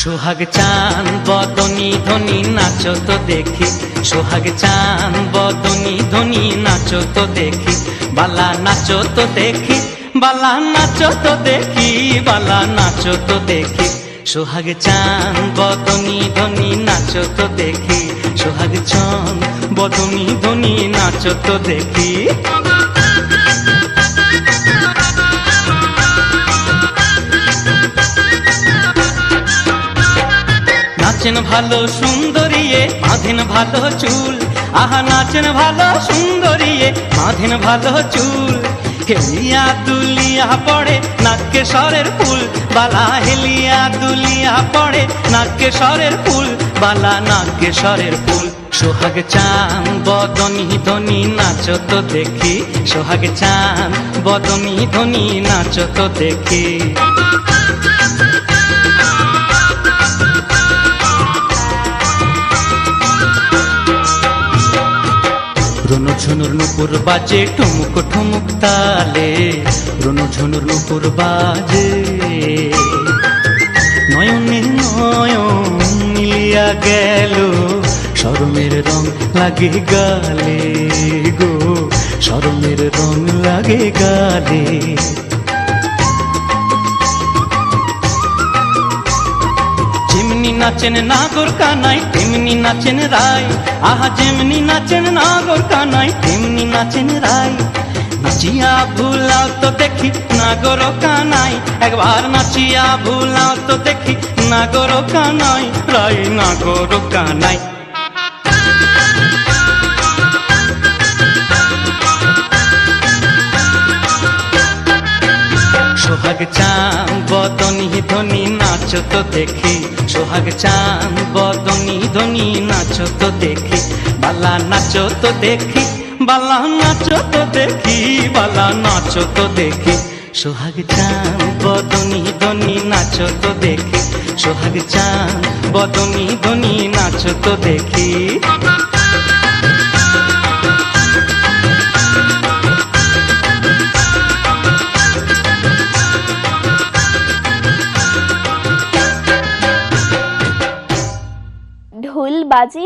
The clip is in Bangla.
সোহাগ চান বদনি ধনি, নাচো তো দেখি। সোহাগ চান বদনি ধনি, নাচো তো দেখি। বালা নাচো তো দেখি, বালা নাচো তো দেখি, বালা নাচো তো দেখি। সোহাগ চান বদনি ধনি, নাচো তো দেখি। সোহাগ চান বদনি ধনি, নাচো তো দেখি। নাচেন ভালো সুন্দরিয়ে, বাঁধেন ভালো চুল। আহা, নাচেন ভালো সুন্দরিয়ে, বাঁধেন ভালো চুল। হেলিয়া দুলিয়া পড়ে নাকে সরের ফুল। বালা হেলিয়া দুলিয়া পড়ে নাকে সরের ফুল। বালা নাকে সরের ফুল। সোহাগ চান বদনি ধনি, নাচো তো দেখি। সোহাগ চান বদনি ধনি, নাচো তো দেখি। রনু ঝুনুর নুপুর বাজে ঠুমুক ঠুমুক তালে। রুনু ঝুনুর নুপুর বাজে। নয়নে নয়ন মিলিয়া গেল, শরমের রং লাগে গালে গো, শরমের রং লাগে গালে। নাচেন নাগর কানাই, তেমনি নাচেন রায়। আহা, যেমনি নাচেন নাগর কানাই, তেমনি নাচেন রায়। নাচিয়া ভুলাও তো দেখি নাগর কানাই। একবার নাচিয়া ভুলাও তো দেখি নাগর কানাই। রায় নাগর কানাই। বদনি ধনি নাচ তো দেখি। সোহাগ চান বদনি ধনি নাচ তো দেখি। বালা নাচ তো দেখি, বালা নাচ তো দেখি, বালা নাচ তো দেখি। সোহাগ চান বদনি ধনি নাচ তো দেখি। সোহাগ চান বদনি ধনি নাচ তো দেখি। ঢোল বাজে